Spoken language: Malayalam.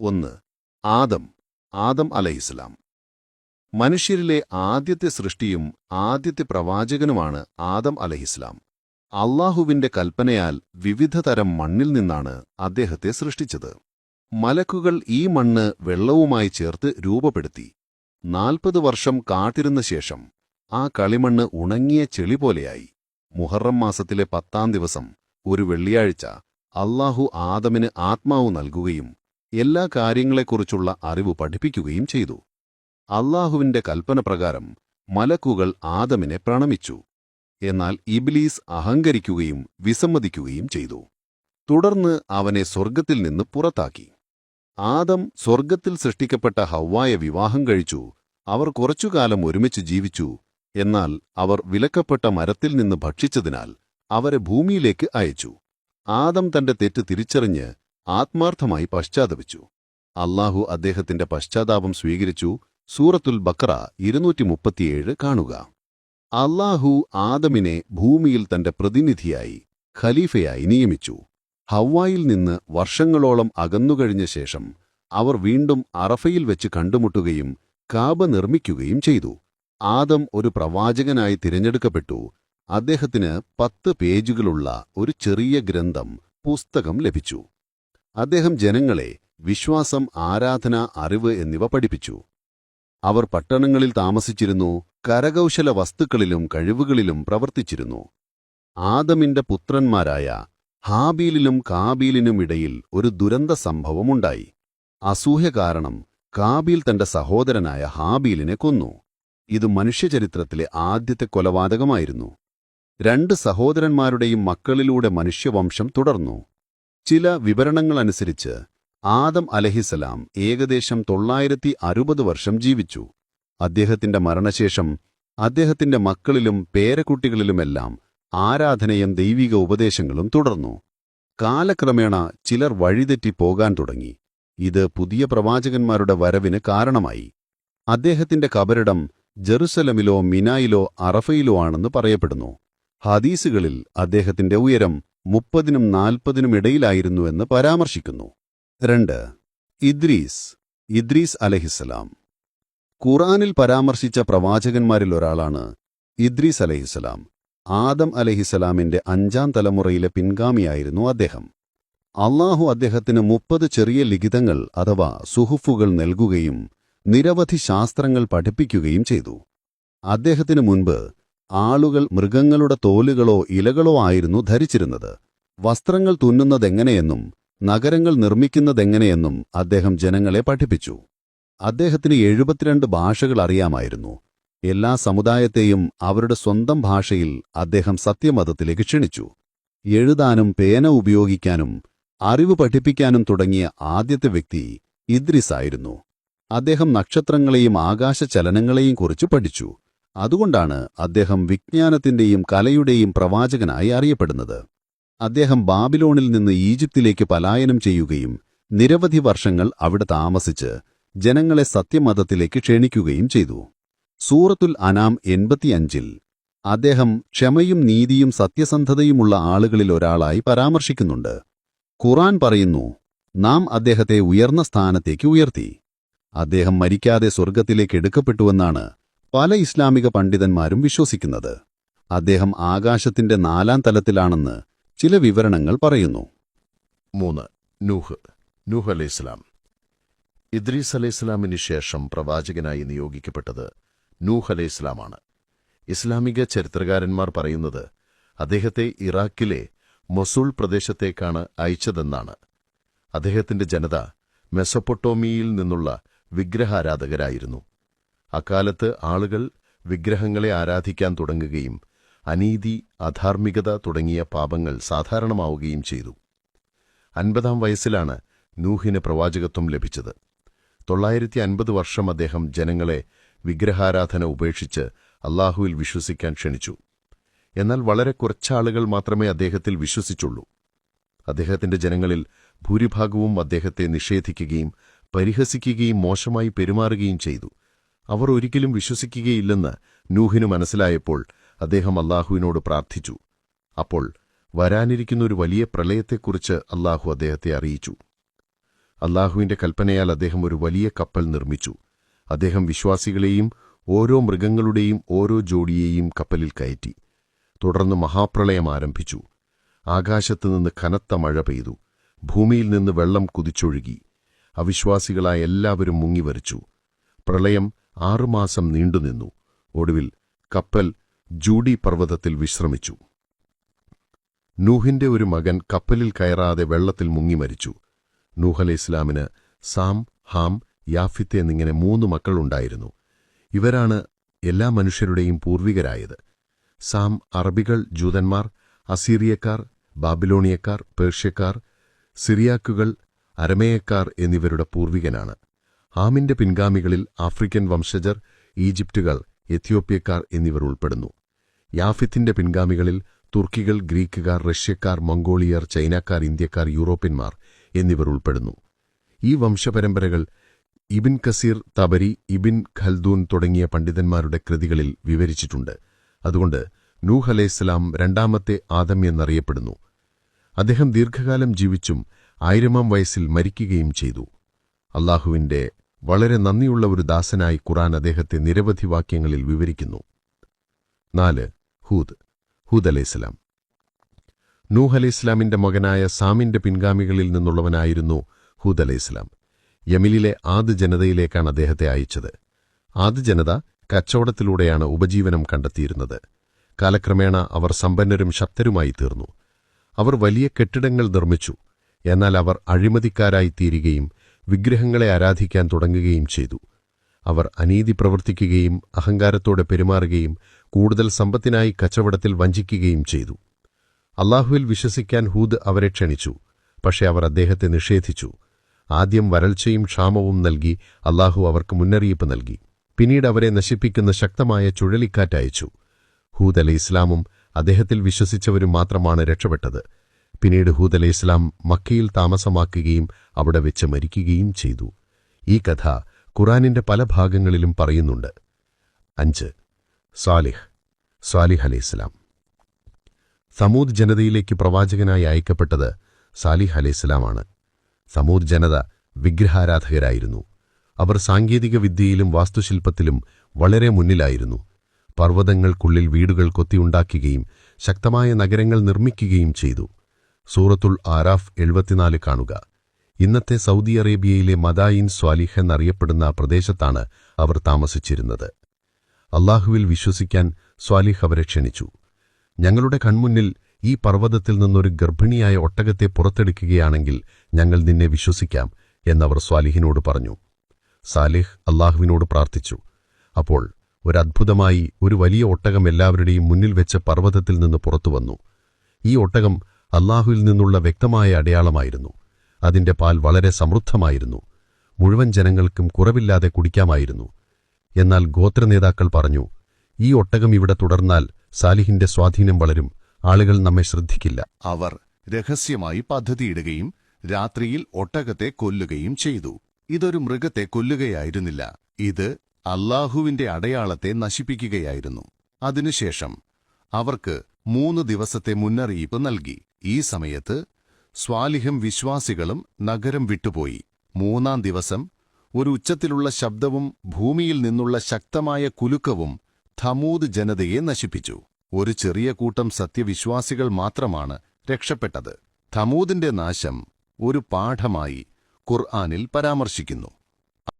ഒന്ന്. ആദം. ആദം അലഹിസ്ലാം മനുഷ്യരിലെ ആദ്യത്തെ സൃഷ്ടിയും ആദ്യത്തെ പ്രവാചകനുമാണ് ആദം അലഹിസ്ലാം അള്ളാഹുവിന്റെ കൽപ്പനയാൽ വിവിധ തരം മണ്ണിൽ നിന്നാണ് അദ്ദേഹത്തെ സൃഷ്ടിച്ചത്. മലക്കുകൾ ഈ മണ്ണ് വെള്ളവുമായി ചേർത്ത് രൂപപ്പെടുത്തി. നാൽപ്പത് വർഷം കാത്തിരുന്ന ശേഷം ആ കളിമണ്ണ് ഉണങ്ങിയ ചെളി പോലെയായി. മുഹറം മാസത്തിലെ പത്താം ദിവസം ഒരു വെള്ളിയാഴ്ച അള്ളാഹു ആദമിന് ആത്മാവ് നൽകുകയും എല്ലാ കാര്യങ്ങളെക്കുറിച്ചുള്ള അറിവ് പഠിപ്പിക്കുകയും ചെയ്തു. അള്ളാഹുവിന്റെ കൽപ്പന പ്രകാരം മലക്കുകൾ ആദമിനെ പ്രണമിച്ചു. എന്നാൽ ഇബ്ലീസ് അഹങ്കരിക്കുകയും വിസമ്മതിക്കുകയും ചെയ്തു. തുടർന്ന് അവനെ സ്വർഗത്തിൽ നിന്ന് പുറത്താക്കി. ആദം സ്വർഗത്തിൽ സൃഷ്ടിക്കപ്പെട്ട ഹവ്വായ വിവാഹം കഴിച്ചു. അവർ കുറച്ചുകാലം ഒരുമിച്ച് ജീവിച്ചു. എന്നാൽ അവർ വിലക്കപ്പെട്ട മരത്തിൽ നിന്ന് ഭക്ഷിച്ചതിനാൽ അവരെ ഭൂമിയിലേക്ക് അയച്ചു. ആദം തന്റെ തെറ്റ് തിരിച്ചറിഞ്ഞ് ആത്മാർത്ഥമായി പശ്ചാത്തപിച്ചു. അള്ളാഹു അദ്ദേഹത്തിന്റെ പശ്ചാത്താപം സ്വീകരിച്ചു. സൂറത്തുൽ ബക്ര ഇരുന്നൂറ്റി മുപ്പത്തിയേഴ് കാണുക. അള്ളാഹു ആദമിനെ ഭൂമിയിൽ തന്റെ പ്രതിനിധിയായി ഖലീഫയായി നിയമിച്ചു. ഹവായിൽ നിന്ന് വർഷങ്ങളോളം അകന്നുകഴിഞ്ഞ ശേഷം അവർ വീണ്ടും അറഫയിൽ വെച്ച് കണ്ടുമുട്ടുകയും കാബ നിർമ്മിക്കുകയും ചെയ്തു. ആദം ഒരു പ്രവാചകനായി തിരഞ്ഞെടുക്കപ്പെട്ടു. അദ്ദേഹത്തിന് പത്ത് പേജുകളുള്ള ഒരു ചെറിയ ഗ്രന്ഥം പുസ്തകം ലഭിച്ചു. അദ്ദേഹം ജനങ്ങളെ വിശ്വാസം ആരാധന അറിവ് എന്നിവ പഠിപ്പിച്ചു. അവർ പട്ടണങ്ങളിൽ താമസിച്ചിരുന്നു കരകൗശല വസ്തുക്കളിലും കഴിവുകളിലും പ്രവർത്തിച്ചിരുന്നു. ആദമിന്റെ പുത്രന്മാരായ ഹാബീലിനും കാബീലിനും ഇടയിൽ ഒരു ദുരന്ത സംഭവമുണ്ടായി. അസൂഹ കാരണം കാബീൽ തന്റെ സഹോദരനായ ഹാബീലിനെ കൊന്നു. ഇത് മനുഷ്യചരിത്രത്തിലെ ആദ്യത്തെ കൊലപാതകമായിരുന്നു. രണ്ട് സഹോദരന്മാരുടെയും മക്കളിലൂടെ മനുഷ്യവംശം തുടർന്നു. ചില വിവരണങ്ങളനുസരിച്ച് ആദം അലഹിസലാം ഏകദേശം തൊള്ളായിരത്തി അറുപത് വർഷം ജീവിച്ചു. അദ്ദേഹത്തിന്റെ മരണശേഷം അദ്ദേഹത്തിന്റെ മക്കളിലും പേരക്കുട്ടികളിലുമെല്ലാം ആരാധനയും ദൈവിക ഉപദേശങ്ങളും തുടർന്നു. കാലക്രമേണ ചിലർ വഴിതെറ്റി പോകാൻ തുടങ്ങി. ഇത് പുതിയ പ്രവാചകന്മാരുടെ വരവിന് കാരണമായി. അദ്ദേഹത്തിന്റെ കബരിടം ജെറുസലമിലോ മിനായിലോ അറഫയിലോ ആണെന്ന് പറയപ്പെടുന്നു. ഹദീസുകളിൽ അദ്ദേഹത്തിന്റെ ഉയരം മുപ്പതിനും നാൽപ്പതിനും ഇടയിലായിരുന്നുവെന്ന് പരാമർശിക്കുന്നു. രണ്ട്. ഇദ്രീസ് ഇദ്രീസ് അലഹിസലാം ഖുറാനിൽ പരാമർശിച്ച പ്രവാചകന്മാരിൽ ഒരാളാണ് ഇദ്രീസ് അലഹിസലാം ആദം അലഹിസലാമിന്റെ അഞ്ചാം തലമുറയിലെ പിൻഗാമിയായിരുന്നു അദ്ദേഹം. അള്ളാഹു അദ്ദേഹത്തിന് മുപ്പത് ചെറിയ ലിഖിതങ്ങൾ അഥവാ സുഹുഫുകൾ നൽകുകയും നിരവധി ശാസ്ത്രങ്ങൾ പഠിപ്പിക്കുകയും ചെയ്തു. അദ്ദേഹത്തിനു മുൻപ് ആളുകൾ മൃഗങ്ങളുടെ തോലുകളോ ഇലകളോ ആയിരുന്നു ധരിച്ചിരുന്നത്. വസ്ത്രങ്ങൾ തുന്നുന്നതെങ്ങനെയെന്നും നഗരങ്ങൾ നിർമ്മിക്കുന്നതെങ്ങനെയെന്നും അദ്ദേഹം ജനങ്ങളെ പഠിപ്പിച്ചു. അദ്ദേഹത്തിന് എഴുപത്തിരണ്ട് ഭാഷകൾ അറിയാമായിരുന്നു. എല്ലാ സമുദായത്തെയും അവരുടെ സ്വന്തം ഭാഷയിൽ അദ്ദേഹം സത്യമതത്തിലേക്ക് ക്ഷണിച്ചു. എഴുതാനും പേന ഉപയോഗിക്കാനും അറിവ് പഠിപ്പിക്കാനും തുടങ്ങിയ ആദ്യത്തെ വ്യക്തി ഇദ്രിസായിരുന്നു. അദ്ദേഹം നക്ഷത്രങ്ങളെയും ആകാശചലനങ്ങളെയും കുറിച്ച് പഠിച്ചു. അതുകൊണ്ടാണ് അദ്ദേഹം വിജ്ഞാനത്തിന്റെയും കലയുടെയും പ്രവാചകനായി അറിയപ്പെടുന്നത്. അദ്ദേഹം ബാബിലോണിൽ നിന്ന് ഈജിപ്തിലേക്ക് പലായനം ചെയ്യുകയും നിരവധി വർഷങ്ങൾ അവിടെ താമസിച്ച് ജനങ്ങളെ സത്യമതത്തിലേക്ക് ക്ഷണിക്കുകയും ചെയ്തു. സൂറത്തുൽ അനാം എൺപത്തിയഞ്ചിൽ അദ്ദേഹം ക്ഷമയും നീതിയും സത്യസന്ധതയുമുള്ള ആളുകളിൽ ഒരാളായി പരാമർശിക്കുന്നുണ്ട്. ഖുറാൻ പറയുന്നു നാം അദ്ദേഹത്തെ ഉയർന്ന സ്ഥാനത്തേക്ക് ഉയർത്തി. അദ്ദേഹം മരിക്കാതെ സ്വർഗത്തിലേക്ക് എടുക്കപ്പെട്ടുവെന്നാണ് പല ഇസ്ലാമിക പണ്ഡിതന്മാരും വിശ്വസിക്കുന്നത്. അദ്ദേഹം ആകാശത്തിന്റെ നാലാം തലത്തിലാണെന്ന് ചില വിവരണങ്ങൾ പറയുന്നു. മൂന്ന്. നൂഹ്. നൂഹ് അലൈഹിസ്ലാം ഇദ്രീസ് അലൈഹിസ്ലാമിന് ശേഷം പ്രവാചകനായി നിയോഗിക്കപ്പെട്ടത് നൂഹ് അലൈഹിസ്ലാമാണ് ഇസ്ലാമിക ചരിത്രകാരന്മാർ പറയുന്നത് അദ്ദേഹത്തെ ഇറാഖിലെ മൊസൂൾ പ്രദേശത്തേക്കാണ് അയച്ചതെന്നാണ്. അദ്ദേഹത്തിന്റെ ജനത മെസൊപ്പൊട്ടോമിയയിൽ നിന്നുള്ള വിഗ്രഹാരാധകരായിരുന്നു. അക്കാലത്ത് ആളുകൾ വിഗ്രഹങ്ങളെ ആരാധിക്കാൻ തുടങ്ങുകയും അനീതി അധാർമികത തുടങ്ങിയ പാപങ്ങൾ സാധാരണമാവുകയും ചെയ്തു. അൻപതാം വയസ്സിലാണ് നൂഹിന് പ്രവാചകത്വം ലഭിച്ചത്. തൊള്ളായിരത്തി അൻപത് വർഷം അദ്ദേഹം ജനങ്ങളെ വിഗ്രഹാരാധന ഉപേക്ഷിച്ച് അള്ളാഹുവിൽ വിശ്വസിക്കാൻ ക്ഷണിച്ചു. എന്നാൽ വളരെ കുറച്ചാളുകൾ മാത്രമേ അദ്ദേഹത്തിൽ വിശ്വസിച്ചുള്ളൂ. അദ്ദേഹത്തിന്റെ ജനങ്ങളിൽ ഭൂരിഭാഗവും അദ്ദേഹത്തെ നിഷേധിക്കുകയും പരിഹസിക്കുകയും മോശമായി പെരുമാറുകയും ചെയ്തു. അവർ ഒരിക്കലും വിശ്വസിക്കുകയില്ലെന്ന് നൂഹിനു മനസ്സിലായപ്പോൾ അദ്ദേഹം അള്ളാഹുവിനോട് പ്രാർത്ഥിച്ചു. അപ്പോൾ വരാനിരിക്കുന്ന ഒരു വലിയ പ്രളയത്തെക്കുറിച്ച് അള്ളാഹു അദ്ദേഹത്തെ അറിയിച്ചു. അള്ളാഹുവിന്റെ കൽപ്പനയാൽ അദ്ദേഹം ഒരു വലിയ കപ്പൽ നിർമ്മിച്ചു. അദ്ദേഹം വിശ്വാസികളെയും ഓരോ മൃഗങ്ങളുടെയും ഓരോ ജോഡിയെയും കപ്പലിൽ കയറ്റി. തുടർന്ന് മഹാപ്രളയം ആരംഭിച്ചു. ആകാശത്തുനിന്ന് കനത്ത മഴ പെയ്തു. ഭൂമിയിൽ നിന്ന് വെള്ളം കുതിച്ചൊഴുകി. അവിശ്വാസികളായ എല്ലാവരും മുങ്ങിവരിച്ചു. പ്രളയം ആറുമാസം നീണ്ടുനിന്നു. ഒടുവിൽ കപ്പൽ ജൂഡി പർവതത്തിൽ വിശ്രമിച്ചു. നൂഹിന്റെ ഒരു മകൻ കപ്പലിൽ കയറാതെ വെള്ളത്തിൽ മുങ്ങി മരിച്ചു. നൂഹലെ ഇസ്ലാമിന് സാം ഹാം യാഫിത്ത് എന്നിങ്ങനെ മൂന്ന് മക്കളുണ്ടായിരുന്നു. ഇവരാണ് എല്ലാ മനുഷ്യരുടെയും പൂർവികരായത്. സാം അറബികൾ ജൂതന്മാർ അസീറിയക്കാർ ബാബിലോണിയക്കാർ പേർഷ്യക്കാർ സിറിയാക്കുകൾ അരമേയക്കാർ എന്നിവരുടെ പൂർവികനാണ്. ഹാമിന്റെ പിൻഗാമികളിൽ ആഫ്രിക്കൻ വംശജർ ഈജിപ്തുകാർ എത്യോപ്യക്കാർ എന്നിവർ ഉൾപ്പെടുന്നു. യാഫിത്തിന്റെ പിൻഗാമികളിൽ തുർക്കികൾ ഗ്രീക്കുകാർ റഷ്യക്കാർ മംഗോളിയർ ചൈനക്കാർ ഇന്ത്യക്കാർ യൂറോപ്യന്മാർ എന്നിവർ ഉൾപ്പെടുന്നു. ഈ വംശപരമ്പരകൾ ഇബിൻ കസീർ തബരി ഇബിൻ ഖൽദൂൻ തുടങ്ങിയ പണ്ഡിതന്മാരുടെ കൃതികളിൽ വിവരിച്ചിട്ടുണ്ട്. അതുകൊണ്ട് നൂഹ് അലൈസ്ലാം രണ്ടാമത്തെ ആദം എന്നറിയപ്പെടുന്നു. അദ്ദേഹം ദീർഘകാലം ജീവിച്ചും ആയിരമാം വയസ്സിൽ മരിക്കുകയും ചെയ്തു. അള്ളാഹുവിന്റെ വളരെ നന്ദിയുള്ള ഒരു ദാസനായി ഖുറാൻ അദ്ദേഹത്തെ നിരവധി വാക്യങ്ങളിൽ വിവരിക്കുന്നു. നാല് ഹൂദ് ഹൂദ് അലൈസ്ലാം നൂഹ് അലൈഹിസ്ലാമിന്റെ മകനായ സാമിന്റെ പിൻഗാമികളിൽ നിന്നുള്ളവനായിരുന്നു ഹൂദ് അലൈസ്ലാം യമിലിലെ ആദ് ജനതയിലേക്കാണ് അദ്ദേഹത്തെ അയച്ചത്. ആദ് ജനത കച്ചവടത്തിലൂടെയാണ് ഉപജീവനം കണ്ടെത്തിയിരുന്നത്. കാലക്രമേണ അവർ സമ്പന്നരും ശക്തരുമായി തീർന്നു. അവർ വലിയ കെട്ടിടങ്ങൾ നിർമ്മിച്ചു. എന്നാൽ അവർ അഴിമതിക്കാരായി തീരുകയും വിഗ്രഹങ്ങളെ ആരാധിക്കാൻ തുടങ്ങുകയും ചെയ്തു. അവർ അനീതി പ്രവർത്തിക്കുകയും അഹങ്കാരത്തോടെ പെരുമാറുകയും കൂടുതൽ സമ്പത്തിനായി കച്ചവടത്തിൽ വഞ്ചിക്കുകയും ചെയ്തു. അള്ളാഹുവിൽ വിശ്വസിക്കാൻ ഹൂദ് അവരെ ക്ഷണിച്ചു പക്ഷേ അവർ അദ്ദേഹത്തെ നിഷേധിച്ചു. ആദ്യം വരൾച്ചയും ക്ഷാമവും നൽകി അള്ളാഹു അവർക്ക് മുന്നറിയിപ്പ് നൽകി. പിന്നീട് അവരെ നശിപ്പിക്കുന്ന ശക്തമായ ചുഴലിക്കാറ്റയച്ചു ഹൂദ് അലി ഇസ്ലാമും അദ്ദേഹത്തിൽ വിശ്വസിച്ചവരും മാത്രമാണ് രക്ഷപ്പെട്ടത്. പിന്നീട് ഹൂദ് അലൈഹി ഇസ്ലാം മക്കയിൽ താമസമാക്കുകയും അവിടെ വെച്ച് മരിക്കുകയും ചെയ്തു. ഈ കഥ ഖുറാനിന്റെ പല ഭാഗങ്ങളിലും പറയുന്നുണ്ട്. അഞ്ച്. സാലിഹ്. സാലിഹ് അലൈഹിസ്ലാം സമൂദ് ജനതയിലേക്ക് പ്രവാചകനായി അയക്കപ്പെട്ടത് സാലിഹ് അലൈഹിസ്ലാമാണ് സമൂദ് ജനത വിഗ്രഹാരാധകരായിരുന്നു. അവർ സാങ്കേതിക വിദ്യയിലും വാസ്തുശില്പത്തിലും വളരെ മുന്നിലായിരുന്നു. പർവതങ്ങൾക്കുള്ളിൽ വീടുകൾ കൊത്തിയുണ്ടാക്കുകയും ശക്തമായ നഗരങ്ങൾ നിർമ്മിക്കുകയും ചെയ്തു. സൂറത്തുൽ ആരാഫ് എഴുപത്തിനാല് കാണുക. ഇന്നത്തെ സൗദി അറേബ്യയിലെ മദായിൻ സ്വാലിഹ് എന്നറിയപ്പെടുന്ന പ്രദേശത്താണ് അവർ താമസിച്ചിരുന്നത്. അള്ളാഹുവിൽ വിശ്വസിക്കാൻ സ്വാലിഹ് അവരെ ക്ഷണിച്ചു. ഞങ്ങളുടെ കൺമുന്നിൽ ഈ പർവതത്തിൽ നിന്നൊരു ഗർഭിണിയായ ഒട്ടകത്തെ പുറത്തെടുക്കുകയാണെങ്കിൽ ഞങ്ങൾ നിന്നെ വിശ്വസിക്കാം എന്നവർ സ്വാലിഹിനോട് പറഞ്ഞു. സാലിഹ് അള്ളാഹുവിനോട് പ്രാർത്ഥിച്ചു. അപ്പോൾ ഒരത്ഭുതമായി ഒരു വലിയ ഒട്ടകം എല്ലാവരുടെയും മുന്നിൽ വെച്ച് പർവതത്തിൽ നിന്ന് പുറത്തുവന്നു. ഈ ഒട്ടകം അള്ളാഹുവിൽ നിന്നുള്ള വ്യക്തമായ അടയാളമായിരുന്നു. അതിന്റെ പാൽ വളരെ സമൃദ്ധമായിരുന്നു. മുഴുവൻ ജനങ്ങൾക്കും കുറവില്ലാതെ കുടിക്കാമായിരുന്നു. എന്നാൽ ഗോത്ര നേതാക്കൾ പറഞ്ഞു ഈ ഒട്ടകം ഇവിടെ തുടർന്നാൽ സാലിഹിന്റെ സ്വാധീനം വളരും. ആളുകൾ നമ്മെ ശ്രദ്ധിക്കില്ല. അവർ രഹസ്യമായി പദ്ധതിയിടുകയും രാത്രിയിൽ ഒട്ടകത്തെ കൊല്ലുകയും ചെയ്തു. ഇതൊരു മൃഗത്തെ കൊല്ലുകയായിരുന്നില്ല. ഇത് അല്ലാഹുവിന്റെ അടയാളത്തെ നശിപ്പിക്കുകയായിരുന്നു. അതിനുശേഷം അവർക്ക് മൂന്ന് ദിവസത്തെ മുന്നറിയിപ്പ് നൽകി. ഈ സമയത്ത് സ്വാലിഹും വിശ്വാസികളും നഗരം വിട്ടുപോയി. മൂന്നാം ദിവസം ഒരു ഉച്ചത്തിലുള്ള ശബ്ദവും ഭൂമിയിൽ നിന്നുള്ള ശക്തമായ കുലുക്കവും ഥമൂദ് ജനതയെ നശിപ്പിച്ചു. ഒരു ചെറിയ കൂട്ടം സത്യവിശ്വാസികൾ മാത്രമാണ് രക്ഷപ്പെട്ടത്. ഥമൂദിന്റെ നാശം ഒരു പാഠമായി ഖുർആാനിൽ പരാമർശിക്കുന്നു.